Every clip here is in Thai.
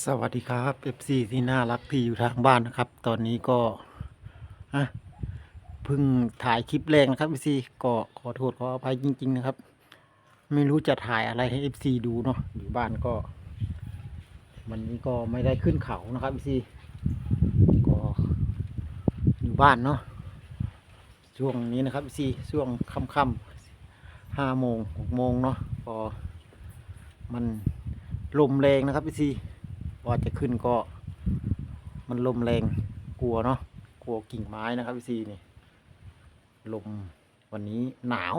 สวัสดีครับ FC ที่น่ารักที่อยู่ทางบ้านนะครับ ตอนนี้ก็อะเพิ่งถ่ายคลิปแรกนะครับ FC ก็ขอโทษขออภัยจริง ๆ นะครับ ไม่รู้จะถ่ายอะไรให้ FC ดูเนาะอยู่บ้านก็ วันนี้ก็ไม่ได้ขึ้นเขานะครับ FC ก็อยู่บ้านเนาะช่วงนี้นะครับ FC ช่วงค่ำๆห้าโมงหกโมงเนาะก็มันลมแรงนะครับ FC ว่าจะขึ้นก็ มันลมแรงกลัวเนาะกลัวกิ่งไม้นะครับพี่ซีนี่ลมวันนี้หนาว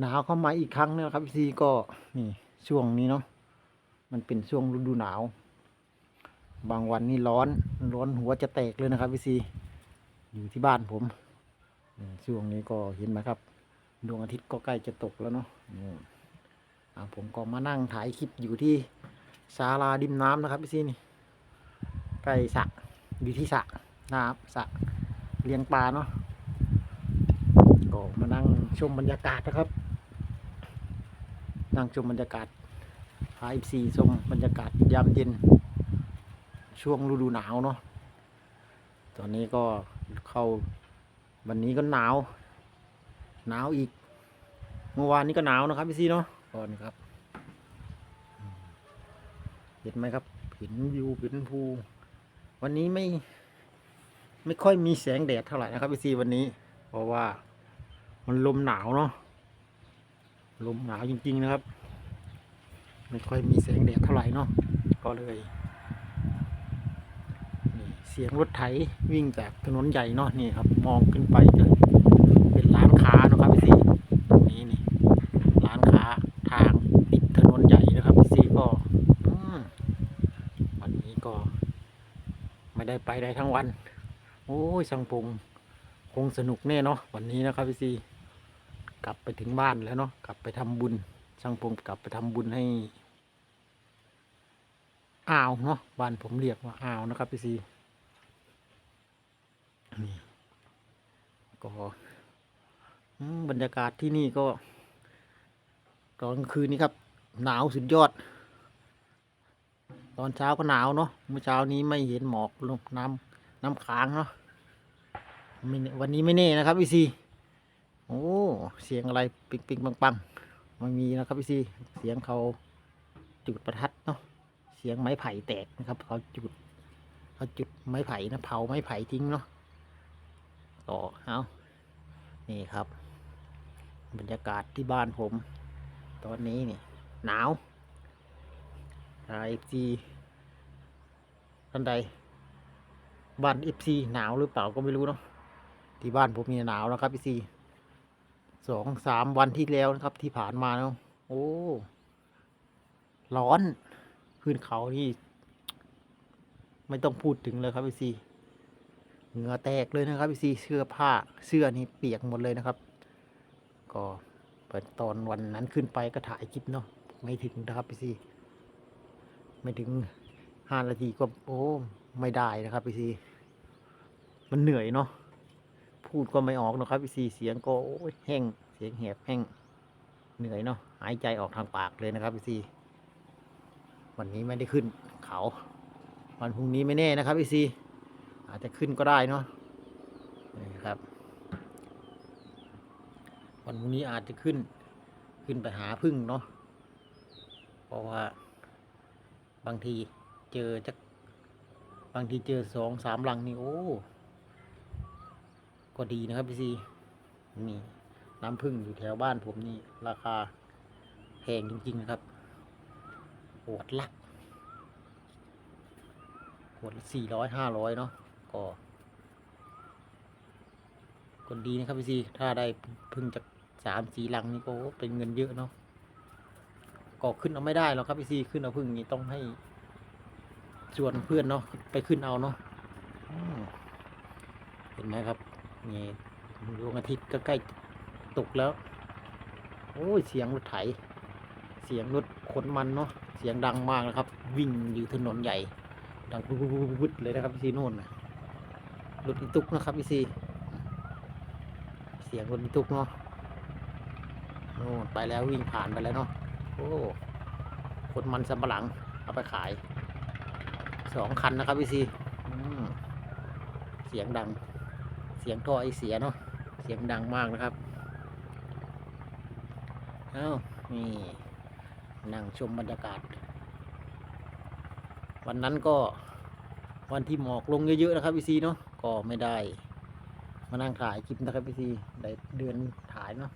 หนาวเข้ามาอีกครั้งนึงนะครับพี่ซีก็นี่ช่วงนี้เนาะมันเป็นช่วงฤดูหนาว บางวันนี่ร้อนร้อนหัวจะแตกเลยนะครับพี่ซีอยู่ที่บ้านผมช่วงนี้ก็เห็นไหมครับดวงอาทิตย์ก็ใกล้จะตกแล้วเนาะผมก็มานั่งถ่ายคลิปอยู่ที่ ศาลาดิมน้ำนะครับพี่ซีนี่ใกล้สระอยู่ที่สระน้ำสระเลี้ยงปลาเนาะก็มานั่งชมบรรยากาศนะครับ นั่งชมบรรยากาศพาอีซีชมบรรยากาศยามเย็น ช่วงฤดูหนาวเนาะตอนนี้ก็เข้าวันนี้ก็หนาว หนาวอีก เมื่อวานนี้ก็หนาวนะครับพี่ซีเนาะก่อนครับ เห็นไหมครับเห็นวิวเห็นภูวันนี้ไม่ไม่ค่อยมีแสงแดดเท่าไหร่นะครับพี่ซีวันนี้ เพราะว่ามันลมหนาวเนาะลมหนาวจริง ๆนะครับ ไม่ค่อยมีแสงแดดเท่าไหร่เนาะก็เลยเสียงรถไถวิ่งจากถนนใหญ่เนาะนี่ครับ มองขึ้นไปจะเป็นร้านค้าเนาะครับพี่ซีตรงนี้นี่ ร้านค้าทางติดถนนใหญ่นะครับพี่ซีก็ อืมวันนี้ก็ ได้ไปได้ทั้งวัน โอ้ยสังพงคงสนุกแน่เนาะวันนี้นะครับพี่ซีกลับไปถึงบ้านแล้วเนาะกลับไปทำบุญสังพงกลับไปทำบุญให้อ่าวเนาะบ้านผมเรียกว่าอ่าวนะครับพี่ซีนี่ก็บรรยากาศที่นี่ก็ตอนคืนนี้ครับ หนาวสุดยอด ตอนเช้าก็หนาวเนาะเมื่อเช้านี้ไม่เห็นหมอกลงน้ำน้ำค้างเนาะวันนี้ไม่แน่นะครับพี่ซีโอ้เสียงอะไรปิงปิงปังปังไม่มีนะครับพี่ซีเสียงเขาจุดประทัดเนาะเสียงไม้ไผ่แตกนะครับเขาจุดเขาจุดไม้ไผ่นะเผาไม้ไผ่ทิ้งเนาะต่อเอานี่ครับ บรรยากาศที่บ้านผม ตอนนี้นี่หนาว เอฟซีท่านใด บ้านเอฟซีหนาวหรือเปล่าก็ไม่รู้เนาะที่บ้านผมมีหนาวนะครับเอฟซีสองสามวันที่แล้วนะครับ ที่ผ่านมาเนาะโอ้ร้อนขึ้นเขานี่ ไม่ต้องพูดถึงเลยครับเอฟซีเหงื่อแตกเลยนะครับเอฟซีเสื้อผ้าเสื้อนี่เปียกหมดเลยนะครับ ก็เปิดตอนวันนั้นขึ้นไปก็ถ่ายคลิปเนาะไม่ถึงนะครับพี่ซี ไม่ถึงห้านาทีก็โอ้ไม่ได้นะครับพี่ซีมันเหนื่อยเนาะพูดก็ไม่ออกนะครับพี่ซีเสียงก็โอ้ยแห้งเสียงแหบแห้งเหนื่อยเนาะหายใจออกทางปากเลยนะครับพี่ซีวันนี้ไม่ได้ขึ้นเขา วันพรุ่งนี้ไม่แน่นะครับพี่ซีอาจจะขึ้นก็ได้เนาะนี่ครับ วันพรุ่งนี้อาจจะขึ้น ขึ้นไปหาพึ่งเนาะเพราะว่า บางทีเจอจักบางทีเจอสองสามลังนี่โอ้ ก็ดีนะครับพี่ซีนี่น้ำผึ้งอยู่แถวบ้านผมนี่ ราคาแพงจริง ๆ นะครับขวดละขวดละสี่ร้อยห้าร้อยเนาะก็ก็ดีนะครับพี่ซีถ้าได้พึ่งจากสามสี่ลังนี่ก็เป็นเงินเยอะเนาะ ก็ขึ้นเอาไม่ได้หรอกครับพี่ซีขึ้นเอาพึ่งนี่ต้องให้ชวนเพื่อนเนาะไปขึ้นเอาเนาะเห็นไหมครับนี่ดวงอาทิตย์ก็ใกล้ตกแล้ว โอ้ยเสียงรถไถ เสียงรถขนมันเนาะเสียงดังมากนะครับ วิ่งอยู่ถนนใหญ่ ดังวุดเลยนะครับพี่ซีโน่นนะรถตุกนะครับพี่ซี เสียงรถตุกเนาะโน่นไปแล้ววิ่งผ่านไปแล้วเนาะ อ้คนมันสำปะหลัง เอาไปขายสองคันนะครับพี่ซีเสียงดัง เสียงท่อไอเสียเนาะเสียงดังมากนะครับเอ้านี่ นั่งชมบรรยากาศ วันนั้นก็วันที่หมอกลงเยอะๆนะครับพี่ซีเนาะก็ไม่ได้ มานั่งถ่ายคลิปนะครับพี่ซีได้เดือนถ่ายเนาะ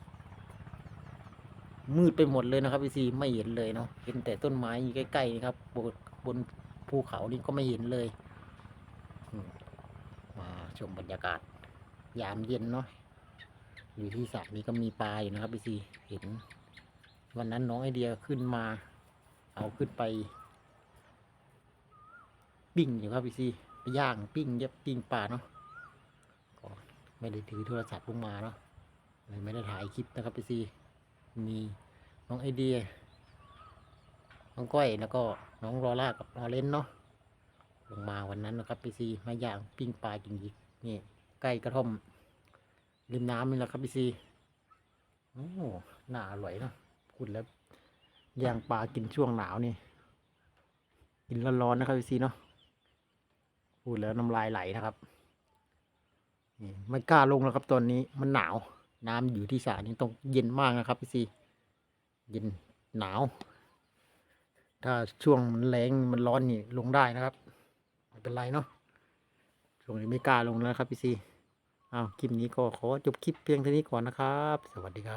มืดไปหมดเลยนะครับพี่ซีไม่เห็นเลยเนาะเห็นแต่ต้นไม้อยู่ใกล้ๆนี่ครับบนบนภูเขานี่ก็ไม่เห็นเลยมมาชมบรรยากาศ ยามเย็นเนาะอยู่ที่สระนี้ก็มีปลาอยู่นะครับพี่ซีเห็น วันนั้นน้องไอเดียขึ้นมา เอาขึ้นไป ปิ้งอยู่ครับพี่ซีไปย่างปิ้งเย็บปิ้งปลาเนาะก็ไม่ได้ถือโทรศัพท์ลงมาเนาะเลยไม่ได้ถ่ายคลิปนะครับพี่ซี มีน้องไอเดีย น้องก้อยแล้วก็น้องรอล่ากับรอเล่นเนาะลงมาวันนั้นนะครับพี่ซีมาย่างปิ้งปลากินอีกนี่ใกล้กระท่อมริมน้ำนี่แหละครับพี่ซีโอ้น่าอร่อยเนาะพูดแล้วย่างปลากินช่วงหนาวนี่กินร้อนๆนะครับพี่ซีเนาะพูดแล้วน้ำลายไหลนะครับนี่ไม่กล้าลงแล้วครับตอนนี้มันหนาว น้ำอยู่ที่สระนี่ต้องเย็นมากนะครับพี่ซีเย็นหนาว ถ้าช่วงมันแรงมันร้อนนี่ลงได้นะครับไม่เป็นไรเนาะช่วงนี้ไม่กล้าลงแล้วครับพี่ซีอ้าวคลิปนี้ก็ขอจบคลิปเพียงเท่านี้ก่อนนะครับ สวัสดีครับ